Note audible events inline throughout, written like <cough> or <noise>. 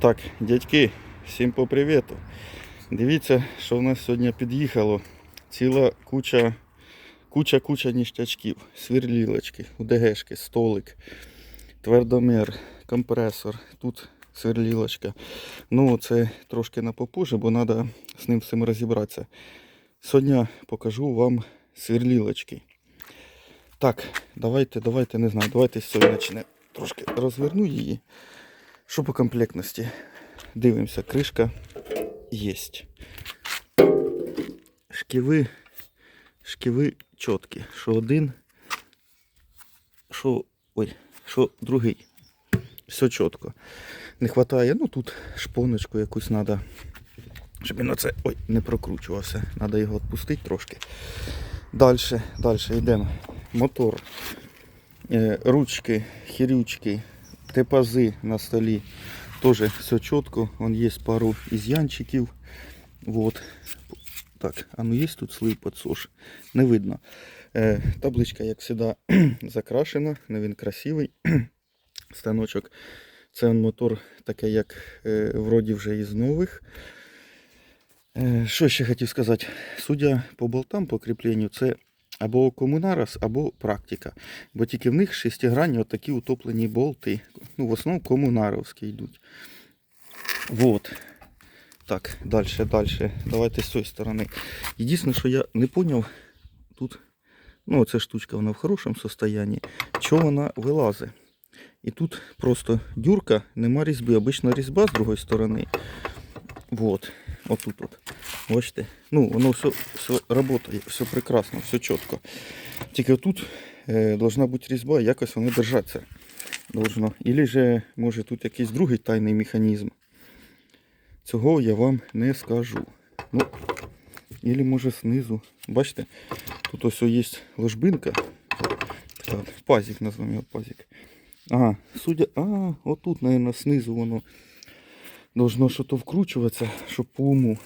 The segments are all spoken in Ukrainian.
Так, дядьки, всім по привіту. Дивіться, що в нас сьогодні під'їхало. Ціла куча, куча, куча ніштячків, сверлілочки, УДГшки, столик, твердомір, компресор, тут сверлілочка. Ну, це трошки на попозже, бо треба з ним всім розібратися. Сьогодні покажу вам сверлілочки. Так, давайте, давайте, не знаю, давайте цього почнемо. Трошки розверну її. Що по комплектності? Дивимося, кришка є. Шківи, шківи чіткі. Що один, що. Ой, що другий. Все чітко. Не вистачає, ну тут шпоночку якусь треба, щоб він оце ой, не прокручувався. Треба його відпустити трошки. Далі, далі йдемо. Мотор, е, ручки, хірючки, тепази на столі. Тоже все чітко. Вон є пару ізянчиків. Вот. Так, а ну є тут слив подсош? Не видно. Е, табличка, як завжди, <clears throat> закрашена, але він красивий. <clears throat> Станочок. Це мотор такий, як е, вроді вже із нових. Е, що ще хотів сказати? Судя по болтам по кріпленню, це або комунарас, або практика. Бо тільки в них шестигранні отакі утоплені болти. Ну, в основному комунаровські йдуть. Вот. Так, далі, далі. Давайте з цієї сторони. Єдине, що я не зрозумів, тут, ну, ця штучка, вона в хорошому стані, чого вона вилазить. І тут просто дюрка, нема різьби. Обична різьба з другої сторони. Вот. Отут от. Бачите? Ну, воно все, все працює, все прекрасно, все чітко. Тільки тут е, бути різьба, якось воно держатися должно. Ілі же, може, тут якийсь другий тайний механізм. Цього я вам не скажу. Ну, ілі може знизу. Бачите, тут ось є ложбинка. Так, пазик, назвемо його пазик. Ага, судя. А, отут, мабуть, знизу воно должно що-то вкручуватися, щоб по уму.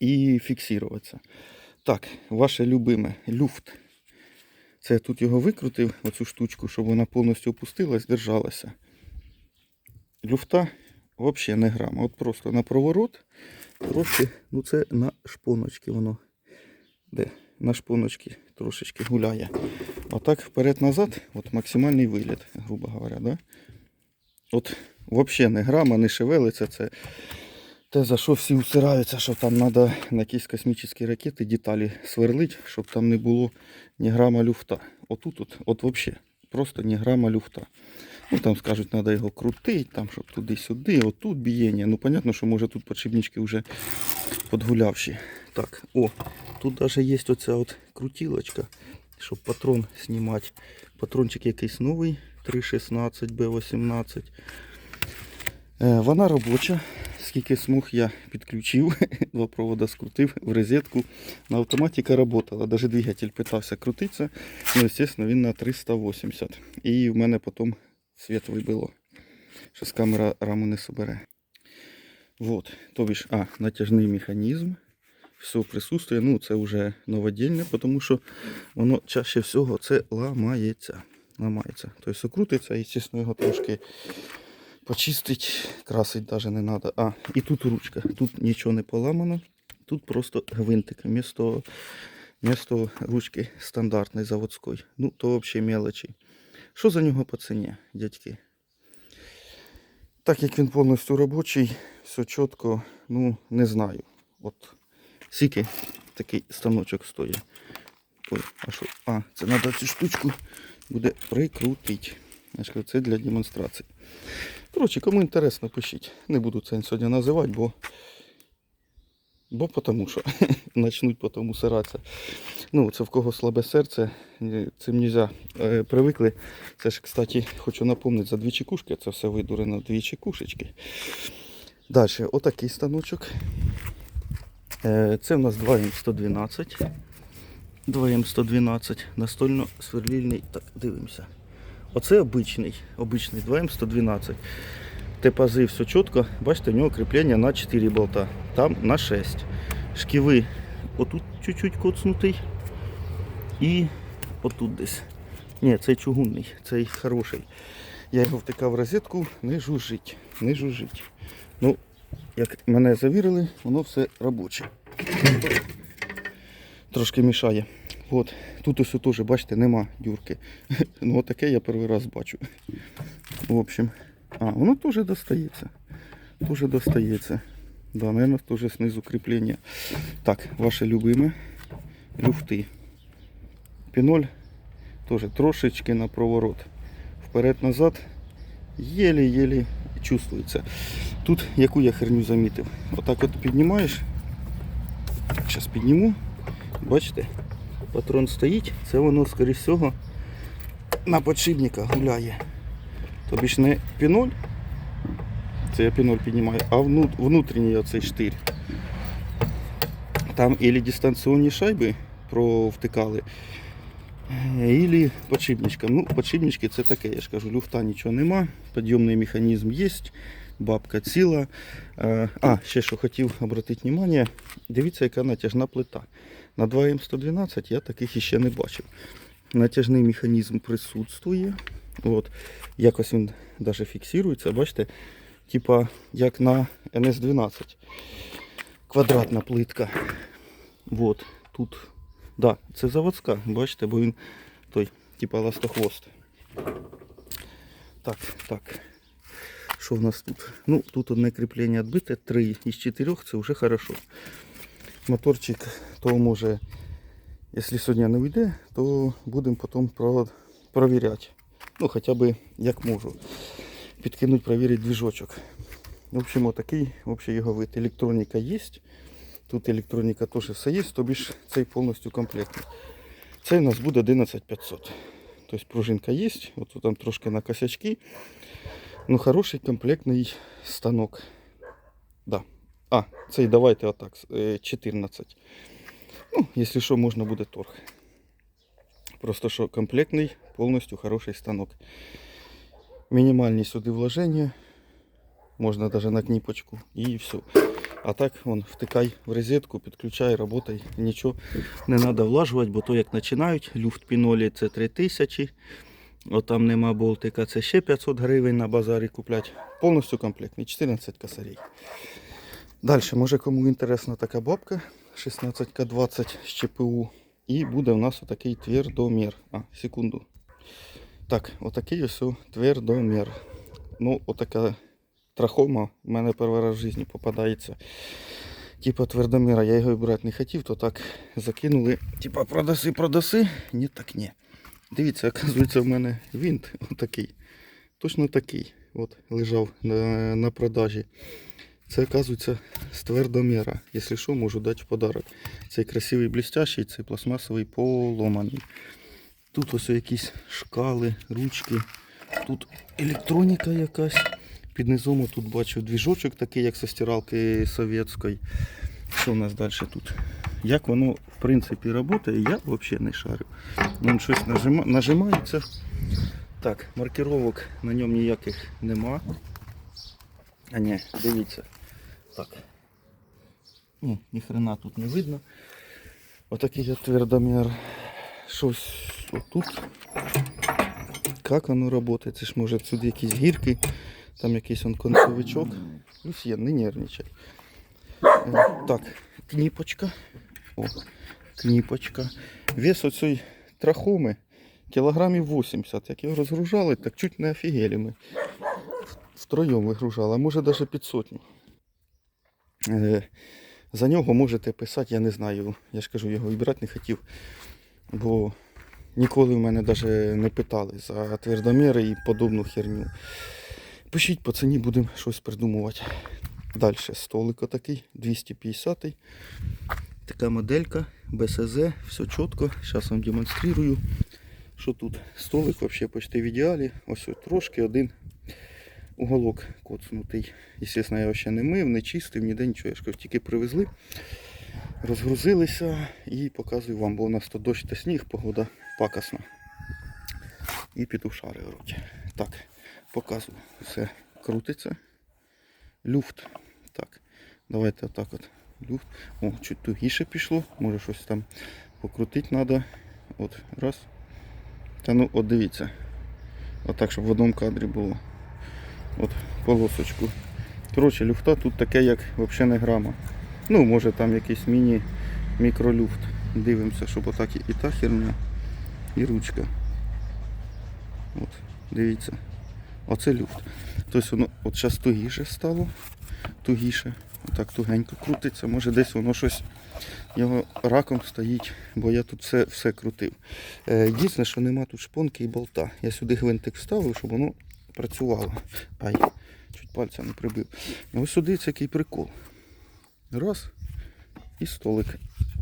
І фіксуватися. Так, ваше любиме люфт. Це я тут його викрутив, оцю штучку, щоб вона повністю опустилась, держалася. Люфта взагалі не грама. От просто на проворот, трошки, ну це на шпоночки воно. Де? На шпоночки трошечки гуляє. Отак вперед-назад, от максимальний вигляд, грубо говоря, да? От взагалі не грама, не шевелиться. Це те, за що всі усираються, що там треба на якісь космічні ракети деталі сверлить, щоб там не було ні грама люфта. Отут, от, от взагалі, просто ні грама люфта. Ну там скажуть, треба його крутити, там, щоб туди-сюди, отут бієння. Ну, понятно, що може тут подшипнички вже подгулявші. Так, о, тут навіть є оця от крутілочка, щоб патрон знімати. Патрончик якийсь новий, 316 Б18. Е, Вона робоча. Скільки смуг я підключив, <laughs> два провода скрутив в розетку. На автоматика работала. Даже двигатель питався крутитися. Ну, звісно, він на 380. І в мене потім світ вибило. Що з камера раму не собере. Вот. Тобі ж, а, натяжний механізм. Все присутствує. Ну, це вже новодільне, тому що воно чаще всього це ламається. Ламається. Тобто крутиться і, звісно, його трошки почистить, красить навіть не треба. А, і тут ручка. Тут нічого не поламано. Тут просто гвинтик. Вмісто, вмісто ручки стандартної заводської. Ну, то взагалі мелочі. Що за нього по ціні, дядьки? Так як він повністю робочий, все чітко, ну, не знаю. От скільки такий станочок стоїть. Ой, а що? А, це треба цю штучку буде прикрутити. Це для демонстрації. Коротше, кому інтересно, пишіть. Не буду це сьогодні називати, бо бо тому що <laughs> почнуть потім усиратися. Ну, це в кого слабе серце, цим не можна. Е, привикли. Це ж, кстати, хочу напомнити за дві чекушки, це все видурено дві чекушечки. Далі, отакий станочок. Е, Це у нас 2М112. 2М112, настольно-сверлільний. Так, дивимося. Оце обичний, обичний 2М112. Тепази все чітко. Бачите, у нього кріплення на 4 болта. Там на 6. Шківи отут чуть-чуть коцнутий. І отут десь. Ні, цей чугунний, цей хороший. Я його втикав в розетку, не жужжить, не жужжить. Ну, як мене завірили, воно все робоче. Трошки мішає. От. Тут ось теж, бачите, нема дюрки. <laughs> Ну, отаке я перший раз бачу. В общем. А, воно теж достається. Теж достається. Да, наверное, теж знизу кріплення. Так, ваше любиме. Люфти. Піноль теж трошечки на проворот. Вперед-назад. Єлі-єлі чувствується. Тут яку я херню замітив. Отак от піднімаєш. Зараз підніму. Бачите? Патрон стоїть, це воно, скоріш всього, на подшипниках гуляє. Тобі ж не піноль, це я піноль піднімаю, а вну- внутрішній оцей штир. Там ілі дистанційні шайби провтикали, ілі подшипничком. Ну, подшипнички це таке, я ж кажу, люфта нічого нема, підйомний механізм є, бабка ціла. Е, А, ще що хотів обратити увагу, дивіться, яка натяжна плита. На 2М112 я таких іще не бачив. Натяжний механізм присутствує. От. Якось він навіть фіксується, бачите, типа як на НС-12. Квадратна плитка. От. Тут. Да, це заводська, бачите, бо він той, типа ластохвост. Так, так. Що в нас тут? Ну, тут одне кріплення відбите, три із чотирьох, це вже хорошо. Моторчик, то може, якщо сьогодні не вийде, то будемо потім про- провіряти. Ну, хоча б як можу. Підкинуть, провірити двіжочок. В общем, отакий общий його вид. Електроніка є. Тут електроніка теж все є, тобі ж цей повністю комплектний. Цей у нас буде 11500. Тобто пружинка є, от там трошки на косячки. Ну, хороший комплектний станок. Да. А, цей давайте отак. е, 14. Ну, якщо що, можна буде торг. Просто що комплектний, повністю хороший станок. Мінімальні сюди вложення. Можна навіть на кніпочку і все. А так вон, втикай в розетку, підключай, работай. Нічого не треба влажувати, бо то як починають, люфт пінолі це 3000. От там нема болтика, це ще 500 гривень на базарі куплять. Повністю комплектний, 14 косарей. Далі, може кому інтересна така бабка 16К20 з ЧПУ. І буде у нас отакий твердомір. А, секунду. Так, отакий ось твердомір. Ну, отака трахома в мене перший раз в житті попадається. Типа твердоміра, я його і брати не хотів, то так закинули. Типа продаси, продаси. Ні, так ні. Дивіться, оказується, в мене винт отакий. Точно такий. От лежав на, на продажі. Це, оказується, з твердоміра. Якщо що, можу дати в подарок. Цей красивий блістящий, цей пластмасовий поломаний. Тут ось якісь шкали, ручки. Тут електроніка якась. Під низом тут бачу двіжочок такий, як со стиралки совєтської. Що в нас далі тут? Як воно в принципі працює, я взагалі не шарю. Вон щось нажима... нажимається. Так, маркировок на ньому ніяких нема. А ні, дивіться. Так. Ні, ніхрена тут не видно. Отакий от твердомір. Щось отут. Як воно працює? Це ж може сюди якісь гірки, там якийсь он концовичок. Плюс є, не нервничай. Е, Так, кніпочка. О, кніпочка. Вес оцієї трахоми кілограмів 80. Як його розгружали, так чуть не офігели ми. Втроєм вигружали, а може навіть під сотню. Е, За нього можете писати, я не знаю. Я ж кажу, його вибирати не хотів. Бо ніколи в мене навіть не питали за твердоміри і подобну херню. Пишіть по ціні, будемо щось придумувати. Далі столик отакий, 250 Така моделька, БСЗ, все чітко. Зараз вам демонструю. Що тут? Столик взагалі почти в ідеалі. Ось от трошки один уголок коцнутий. Звісно, я його ще не мив, не чистив, ніде нічого. Я ж кажу, тільки привезли, розгрузилися і показую вам, бо у нас тут дощ та сніг, погода пакасна. І піду шари. Так, показую. Все крутиться. Люфт. Так, давайте отак от. Люфт. О, чуть тугіше пішло. Може щось там покрутити треба. От, раз. Та ну, от дивіться. Отак, щоб в одному кадрі було. От полосочку. Коротше, люфта тут таке, як взагалі не грама. Ну, може там якийсь міні мікролюфт. Дивимося, щоб отак і, та херня, і ручка. От, дивіться. Оце люфт. Тобто воно от зараз тугіше стало. Тугіше. Отак тугенько крутиться. Може десь воно щось його раком стоїть, бо я тут все, все крутив. Е, Єдине, що нема тут шпонки і болта. Я сюди гвинтик вставив, щоб воно працювало. Ай, чуть пальця не прибив. Ось сюди це який прикол. Раз. І столик.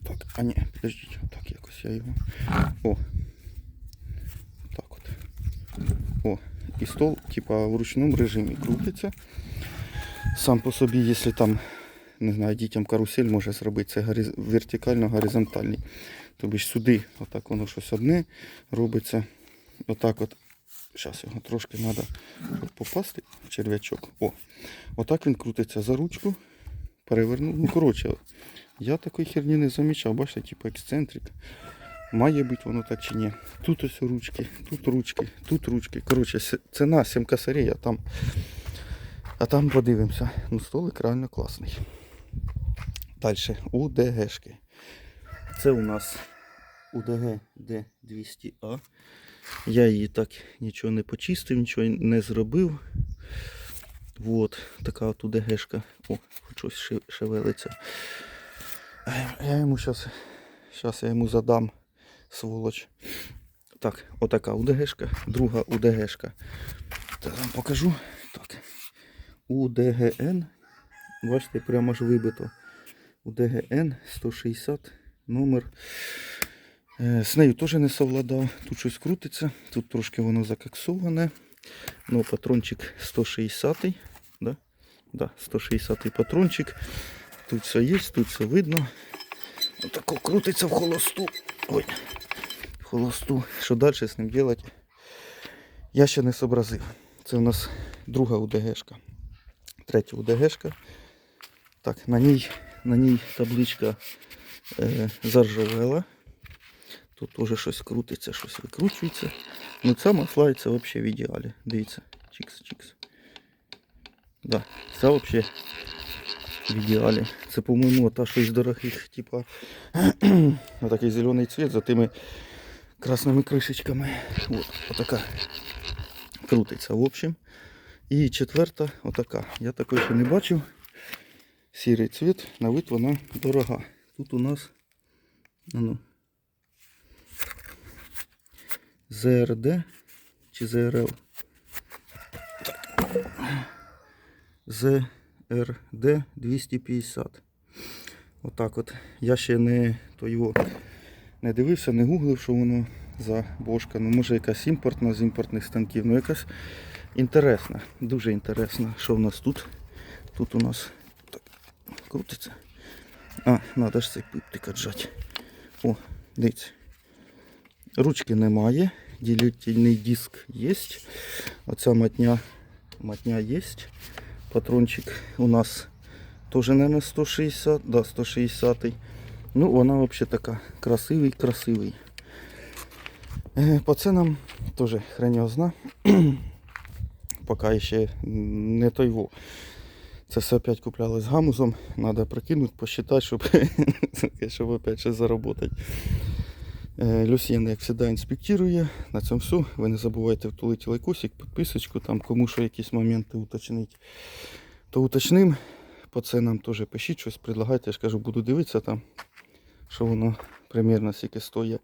Так, а ні, підождіть, так якось я його. О. Так от. О. І стол, типа, в ручному режимі крутиться. Сам по собі, якщо там, не знаю, дітям карусель може зробити, це гориз... вертикально-горизонтальний. Тобто ж сюди, отак воно щось одне робиться. Отак от. Зараз його трошки треба попасти черв'ячок. О, отак він крутиться за ручку. Перевернув. Ну, коротше, я такої херні не замічав. Бачите, типу ексцентрик. Має бути воно так чи ні. Тут ось ручки, тут ручки, тут ручки. Коротше, ціна 7 косарей, а там, а там подивимося. Ну, столик реально класний. Далі, УДГшки. Це у нас УДГ Д200А. Я її так нічого не почистив, нічого не зробив. Вот, така от УДГшка. О, щось шевелиться. Я йому зараз, зараз я йому задам сволоч. Так, отака УДГшка, друга УДГшка. Вам покажу. Так. УДГН. Бачите, прямо ж вибито. УДГН 160 номер. Е, З нею теж не совладав. Тут щось крутиться, тут трошки воно закаксоване. Ну, патрончик 160. Да? Да, 160 патрончик. Тут все є, тут все видно. Отако крутиться в холосту. Ой, в холосту. Що далі з ним робити? Я ще не зобразив. Це у нас друга УДГшка. Третя УДГшка. Так, на ній, на ній табличка е, заржавела. Тут теж щось крутиться, щось викручується. Ну ця маслається взагалі в ідеалі. Дивіться. Чікс, чікс. Да, це взагалі в ідеалі. Це, по-моєму, та що із дорогих, типа <clears throat> отакий зелений цвіт за тими красними кришечками. От, отака крутиться, в общем. І четверта, отака. Я такої ще не бачив. Сірий цвіт, на вид вона дорога. Тут у нас ну, ЗРД чи ЗРЛ? ЗРД 250. Отак от. Я ще не то його не дивився, не гуглив, що воно за бошка. Ну, може якась імпортна з імпортних станків. Ну якась інтересна, дуже інтересна. Що в нас тут? Тут у нас так, крутиться. А, треба ж цей пиптик отжати. О, дивіться. Ручки немає. Ділительний диск є. Оця матня, матня є. Патрончик у нас теж, мабуть, 160, да, 160. Ну, вона взагалі така красивий, красивий. Е, По ценам теж хрень його зна. Поки ще не той. Це все опять купляли з гамузом. Треба прикинути, посчитати, щоб, <laughs> щоб опять ще заработати. Е, Люсьєн, як завжди, інспектує. На цьому все. Ви не забувайте втулити лайкосик, підписочку, там кому що якісь моменти уточнити, то уточним. По ценам теж пишіть щось, предлагайте, я ж кажу, буду дивитися там, що воно примерно скільки стоїть.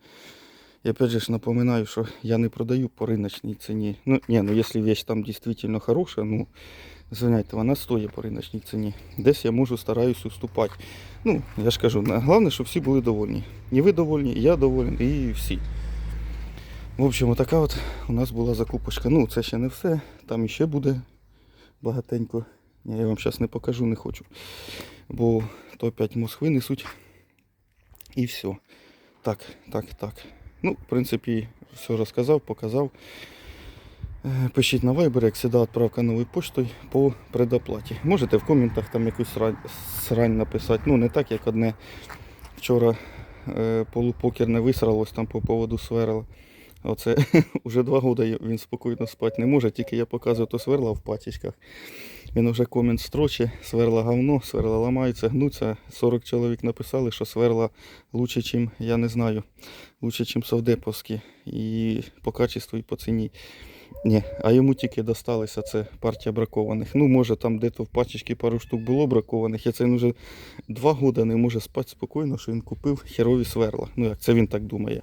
І опять же ж напоминаю, що я не продаю по риночній ціні. Ну, ні, ну якщо вещь там дійсно хороша, ну, звиняйте, вона стоїть по риночній ціні. Десь я можу стараюсь уступати. Ну, я ж кажу, головне, щоб всі були довольні. І ви довольні, і я доволен, і всі. В общем, така от у нас була закупочка. Ну, це ще не все. Там іще буде багатенько. Я вам зараз не покажу, не хочу. Бо то опять мозг винесуть. І все. Так, так, так. Ну, в принципі, все розказав, показав. Е, Пишіть на Viber, як завжди, відправка новою поштою по предоплаті. Можете в коментах там якусь срань, срань написати. Ну, не так, як одне вчора е, полупокерне висралось там по поводу сверла. Оце <laughs> вже два роки він спокійно спати не може, тільки я показую то сверла в патічках. Він вже комент строче, сверла говно, сверла ламаються, гнуться. 40 чоловік написали, що сверла лучше, чим, я не знаю, лучше, чим совдеповські. І по качеству, і по ціні. Ні, а йому тільки досталося це партія бракованих. Ну, може, там десь в пачечці пару штук було бракованих. Я це вже два роки не може спати спокійно, що він купив херові сверла. Ну як це він так думає.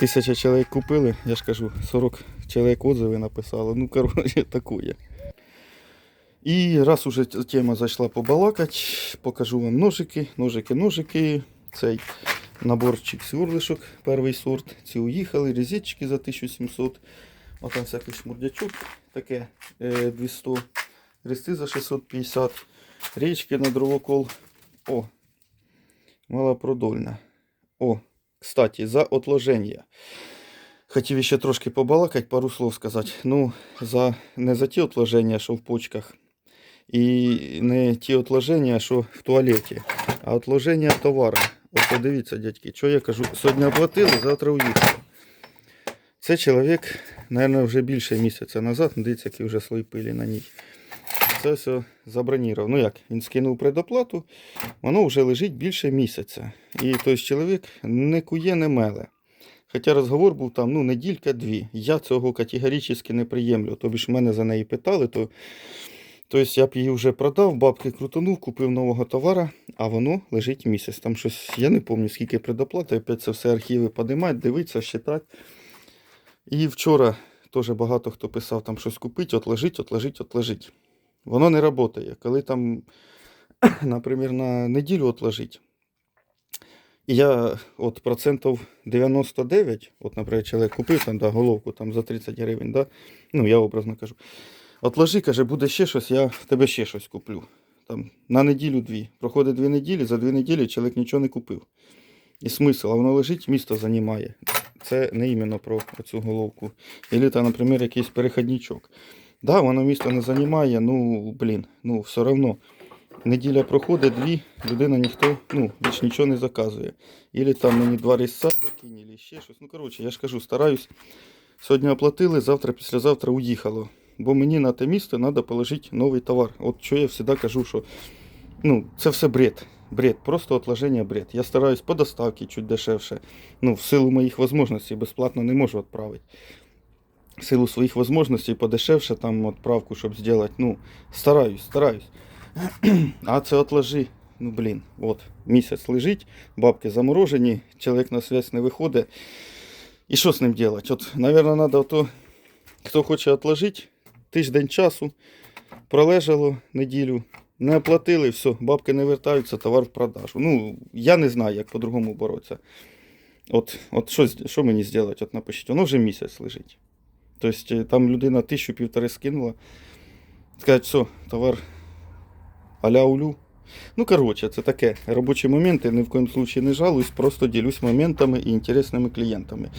Тисяча чоловік купили, я ж кажу, 40 чоловік отзиви написали. Ну, коротше, <laughs> такує. І раз уже тема зайшла побалакать, покажу вам ножики, ножики, ножики. Цей наборчик сверлишок, перший сорт. Ці уїхали, резетчики за 1700. А там всякий шмурдячок, таке е, 200. Рести за 650. Річки на дровокол. О, малопродольна. О, кстати, за отложення. Хотів ще трошки побалакати, пару слов сказати. Ну, за, не за ті отложення, що в почках, і не ті отложення, що в туалеті, а отложення товару. От подивіться, дядьки, що я кажу, сьогодні оплатили, завтра уїхали. Це чоловік, мабуть, вже більше місяця назад, дивіться, які вже слої пилі на ній. Це все забронірував. Ну як, він скинув предоплату, воно вже лежить більше місяця. І той чоловік не кує, не меле. Хоча розговор був там ну, неділька-дві. Я цього категорично не приємлю. Тобі ж мене за неї питали, то тобто я б її вже продав, бабки крутанув, купив нового товара, а воно лежить місяць. Там щось, я не пам'ятаю, скільки предоплати, опять це все архіви подимати, дивитися, считати. І вчора теж багато хто писав там щось купити, от лежить, от лежить, от лежить. Воно не працює. Коли там, <clears throat> наприклад, на неділю от лежить. І я от процентів 99, от, наприклад, чоловік купив там, да, головку там, за 30 гривень, да? ну я образно кажу. От ложи, каже, буде ще щось, я в тебе ще щось куплю. Там, на неділю дві. Проходить дві неділі, за дві неділі чоловік нічого не купив. І смисл, а воно лежить, місто займає. Це не іменно про цю головку. Ілі там, наприклад, якийсь переходничок. Да, воно місто не займає, ну, блін, ну, все одно. Неділя проходить, дві, людина ніхто, ну, більш нічого не заказує. Ілі там мені два різця закинь, ілі ще щось. Ну, коротше, я ж кажу, стараюсь. Сьогодні оплатили, завтра, післязавтра уїхало. Бо мені на те місто треба положити новий товар. От що я завжди кажу, що ну, це все бред. Бред, просто отложення бред. Я стараюсь по доставці чуть дешевше. Ну, в силу моїх можливостей безплатно не можу відправити. В силу своїх можливостей подешевше там відправку, щоб зробити. Ну, стараюсь, стараюсь. А це отложи. Ну, блін, от, місяць лежить, бабки заморожені, чоловік на связь не виходить. І що з ним робити? От, мабуть, треба то, хто хоче відложити, тиждень часу, пролежало неділю, Не оплатили, все, бабки не вертаються, товар в продажу. Ну, я не знаю, як по-другому боротися. От, от що, що мені зробити? От напишіть, воно вже місяць лежить. Тобто е, там людина тисячу півтори скинула. Сказать, все, товар аля улю. Ну, коротше, це таке робочі моменти, ні в коєму случаї не жалуюсь, просто ділюсь моментами і інтересними клієнтами.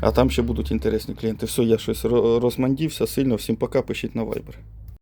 А там ще будуть інтересні клієнти. Все, я щось ро- розмандівся сильно. Всім пока, пишіть на Viber.